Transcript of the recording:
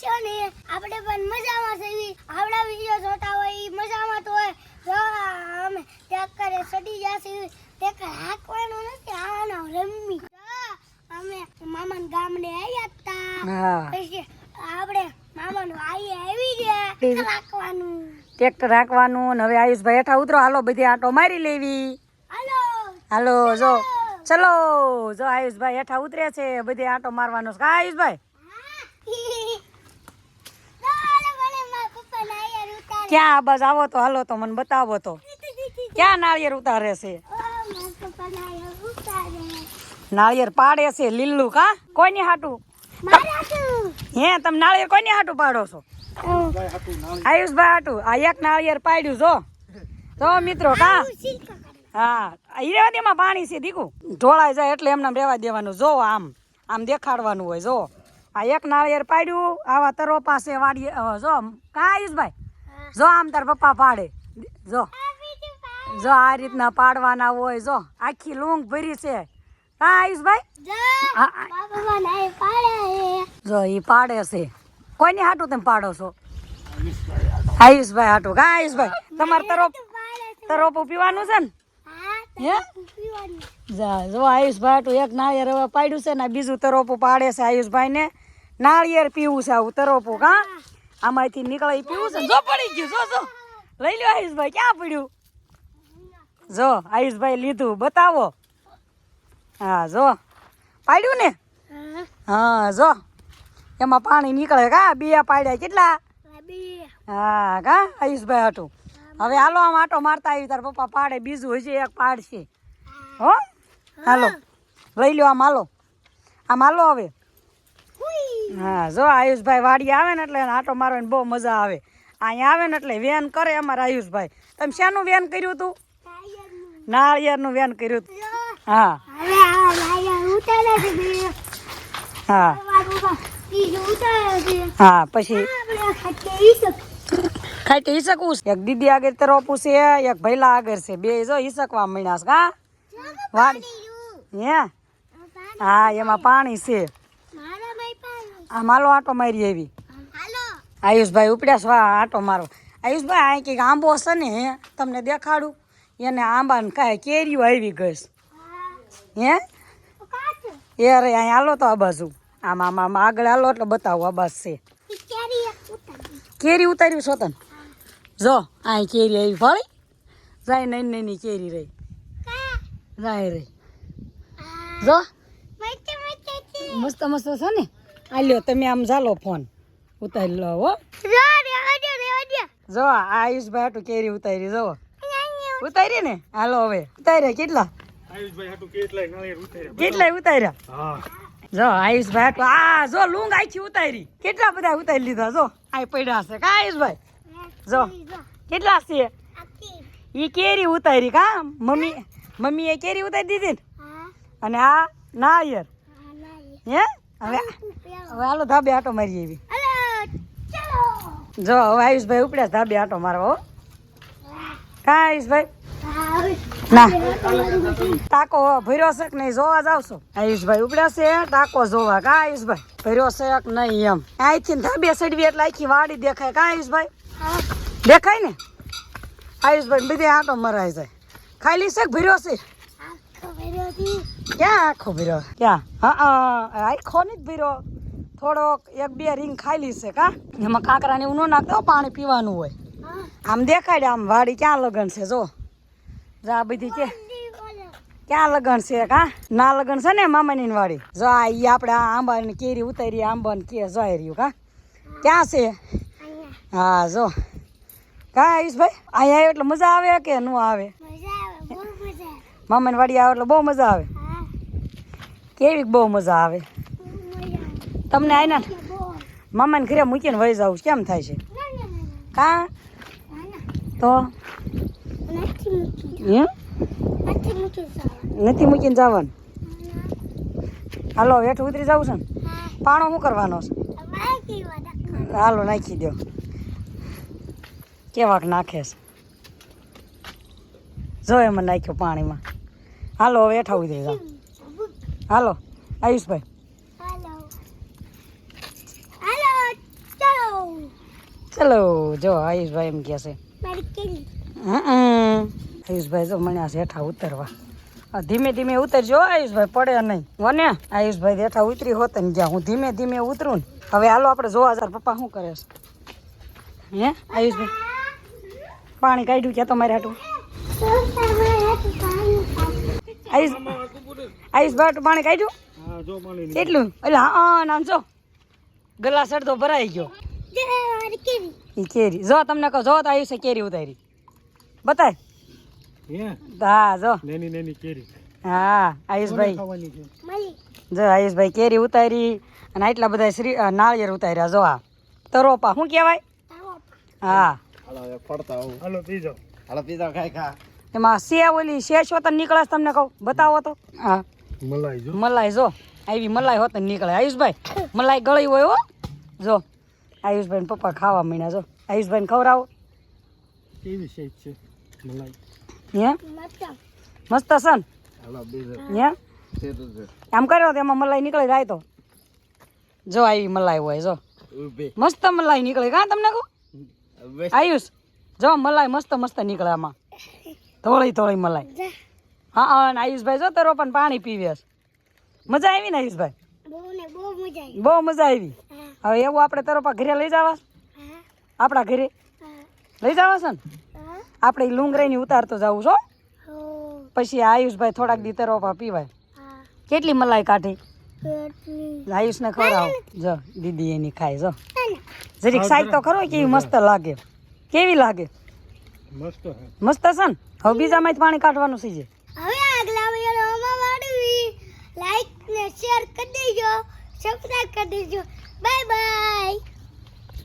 છો ને આપણે પણ મજામાં છે આપણા વીડિયો જોતા હોય ઈ મજામાં તો હોય. જો અમે ટ્રેક્ટરે સડી જશે ટ્રેક્ટર હાંકવાનું નથી આવાનો રમી. અમે મામાના ગામડે આવ્યા હતા હા. પછી આપણે મામાનું આઈ આવી ગયા. રાખવાનું. ટ્રેક્ટર રાખવાનું હવે આયુષભાઈ હેઠા ઉતરો. હાલો બધી આટો મારી લેવી. હાલો. હાલો જો. ચલો જો આયુષભાઈ હેઠા ઉતરે છે બધી આંટો મારવાનો છે. આયુષભાઈ ચાલો ભલે મારા પપ્પાને આયા ઉતારે ક્યાં આ બસ આવો તો, હાલો તો મને બતાવો તો. ક્યાં નાળિયેર ઉતારે છે? નાળિયેર પાડે છે લીલું કા? કોઈની હાટું? હે, તમે નાળિયેર કોઈની હાટું પાડો છો? આયુષભાઈ હાટું. આ એક નાળિયેર પાડ્યું જો. તો મિત્રો કા? હા રેવા દેમાં પાણી છે દીકું. ઢોળાઈ જાય એટલે એમને રેવા દેવાનું. જો આમ આમ દેખાડવાનું હોય, જો. આ એક નાળિયેર પાડ્યું, આવા તરો પાસે વાડીએ જો. કા આયુષભાઈ? જો આમ તાર પપ્પા પાડે. જો. જો આ રીતના પાડવાના હોય જો. આખી લૂંગ ભરી છે. હા આયુષભાઈ? હા, હા. જો ઈ પાડે છે. કોઈની હાટું તમે પાડો છો? આયુષભાઈ હાટું. કા આયુષભાઈ તમારે તરોપ તરોપું પીવાનું છે ને? હે જા જો આયુષભાઈ હાટું એક નાળિયેર હવે પાડ્યું છે ને બીજું તરોપું પાડે છે આયુષભાઈ ને નાળિયેર પીવું છે આવું તરોપું કા? આમાંથી નીકળે પીવું છે? જો પડી ગયું, જો જો. લઈ લ્યો આયુષભાઈ, ક્યાં પડ્યું? જો, આયુષભાઈ લીધું, બતાવો. હા, જો. પાડ્યું ને? હા, જો. એમાં પાણી નીકળે કા? બે પાડ્યા કેટલા? હા, કા? આયુષભાઈ હતું હવે હાલો, આમ આટો મારતા આવી, તાર પપ્પા પાડે, બીજું હજી એક પાડશે. હો? હાલો. લઈ લ્યો આમ હાલો. આમ હાલો હવે. હા જો આયુષભાઈ વાડી આવે ને એટલે આટો મારવાની બહુ મજા આવે. અહીંયા આવે ને એટલે વેન કરે અમારા આયુષભાઈ. તમે શાનું વેન કર્યું હતું નાળિયેરનું વેન કર્યું હતું હા. હા. હા પછી? ખાઈ તો હિસકવું છે એક દીદી આગળ તરફું છે એક ભૈલા આગળ છે. બે જો હિસકવા મળ્યા છે હા વાડી. હે? હા એમાં પાણી છે. આ માલો આટો મારી આવી. આયુષભાઈ ઉપડ્યા છો આટો મારો. આયુષભાઈ અહીં કંઈક આંબો છે ને હે? તમને દેખાડું? એને આંબાને કાંઈ કેરીઓ આવી ગઈ હે? એ અરે અહીં હાલો તો આ બાજુ. આમ આમ આમ આગળ હાલો એટલે બતાવો આ બાજુ છે. કેરી ઉતાર્યું છો તને? જો અહીં કેરી આવી ફળી જાય નાની નાની કેરી રહી. જાય રહી. જો. મસ્ત મસ્ત છે ને? આ લ્યો તમે આમ ચાલો ફોન. ઉતારી લો હો. જો આ આયુષભાઈ હાટું કેરી ઉતારી જો. ઉતારી ને? હાલો હવે. ઉતાર્યા કેટલા? કેટલા ઉતાર્યા. જો આયુષભાઈ હાટું આ જો લુંગ આખી ઉતારી. કેટલા બધા ઉતારી લીધા? જો આ પડ્યા છે કા આયુષભાઈ? જો કેટલા છે? ઈ કેરી ઉતારી કા? મમ્મી મમ્મીએ કેરી ઉતારી દીધી ને? અને આ નાયર હે? હવે હવે હાલો ધાબે આટો મારી એવી. જો હવે આયુષભાઈ ઉપડ્યા ધાબે આટો મારવો હો. કા આયુષભાઈ. ના. ટાકો ભર્યો છે કે નહીં જોવા જાવ છો? આયુષભાઈ ઉપડ્યા છે ટાકો જોવા. કા આયુષભાઈ? ભર્યો છે કે નહીં એમ? અહીંથી ધાબે સડવી એટલે આખી વાડી દેખાય. કા આયુષભાઈ? દેખાય ને? આયુષભાઈ બધે આટો મરાય જાય. ખાલી છે ભર્યો છે? ક્યાં આખો ભર્યો ક્યાં હા આખો નહીં જ. ભર્યો થોડોક એક બે રીંગ ખાલી છે કા એમાં કાંકરાને એવું ન નાખતો પાણી પીવાનું હોય આમ દેખાડે આમ વાડી ક્યાં લગન છે જો જો બધી કે ક્યાં લગન છે કા ના લગન છે ને મામાની વાડી જો આ ઈ આપણે આ આંબા ને કેરી ઉતારી આંબા ને કે જોઈ રહ્યું કા ક્યાં છે હા જો કા આયુષભાઈ અહીંયા એટલે મજા આવે કે ન આવે. મામાની વાડી આવે એટલે બહુ મજા આવે. કેવી બહુ મજા આવે. તમને આયના મામાને ઘરે મૂકીને વહી જાવ કેમ થાય છે? કા? તો? નથી મૂકીને જવાનું. હાલો હેઠ ઉતરી જવું છે ને? પાણો શું કરવાનો છે? હાલો નાખી દો કેવાક નાખે છે. જો એમાં નાખ્યો પાણીમાં. હાલો હવે ઉતરી જાઓ હાલો આયુષભાઈ ચલો. જો આયુષભાઈ એમ કહે છે. આયુષભાઈ જો મને હેઠા ઉતરવા. ધીમે ધીમે ઉતરજો આયુષભાઈ પડે નહીં. વને આયુષભાઈ હેઠા ઉતરી હોત ને જ્યાં હું ધીમે ધીમે ઉતરું ને. હવે હાલો આપણે જોવા જાર પપ્પા શું કરે છે? હે? આયુષભાઈ પાણી કાઢ્યું ક્યાં તમારે હાટું? આયુષ આયુષભાઈ હાટું પાણી કાઢ્યું? કેટલું? એટલું એટલે હા નામ જો. ગલા સડતો ભરાઈ ગયો. કેરી. જો તમને કહો જો તો આયુષે કેરી ઉતારી. બતાય. હા જો. નેની નેની કેરી હા આયુષભાઈ જો આયુષભાઈ કેરી ઉતારી અને આટલા બધા શ્રી નાળિયેર ઉતાર્યા જો આ. તરોપા શું કહેવાય? હા. હાલો હાલો જાઓ હાલો પીઝા ખાઈ ખા. એમાં સે ઓલી શેષ હોત નીકળે તમને કહું. બતાવો તો. હા. મલાઈ જો. મલાઈ જો. આવી મલાઈ હોત નીકળે. આયુષભાઈ મલાઈ ગળી હોય હો. જો. આયુષભાઈ પપ્પા ખાવા માંડ્યા જો. આયુષભાઈ ખવડાવો. કેવી શેક છે મલાઈ? હે? મસ્ત સન હાલો બીજો હે? તે તો છે. આમ કર્યો તો એમાં મલાઈ નીકળે જાય તો. જો આવી મલાઈ હોય જો. મસ્ત મલાઈ નીકળે કા તમને કહું? આયુષ જો મલાઈ મસ્ત મસ્ત નીકળે આમાં. થોડી થોડી મલાઈ. હા હા અને આયુષભાઈ જો તારો પણ પાણી પીવે મજા આવી ને આયુષભાઈ? બહુ મજા આવી. બહુ મજા આવી. હા. હવે એવું આપણે તારો પા ઘરે લઈ જવા આપણા ઘરે? લઈ જવા છે ને? આપણે લુંગરાઈની ઉતારતો જવું છો પછી આયુષભાઈ થોડાક દી તારો પા પીવાય. કેટલી મલાઈ કાઢી? કેટલી? આયુષને ખવડાવો. જો દીદી એની ખાય જો. જરીક સાઈડ તો ખરો કેવી મસ્ત લાગે. કેવી લાગે? મસ્ત હે. મસ્ત છે ને? હવે બીજામાંથી પાણી કાઢવાનું છે જે હવે આગલા વિડીયોમાં વાડવી લાઈક ને શેર કરી દેજો. સબસ્ક્રાઇબ કરી દેજો. Bye bye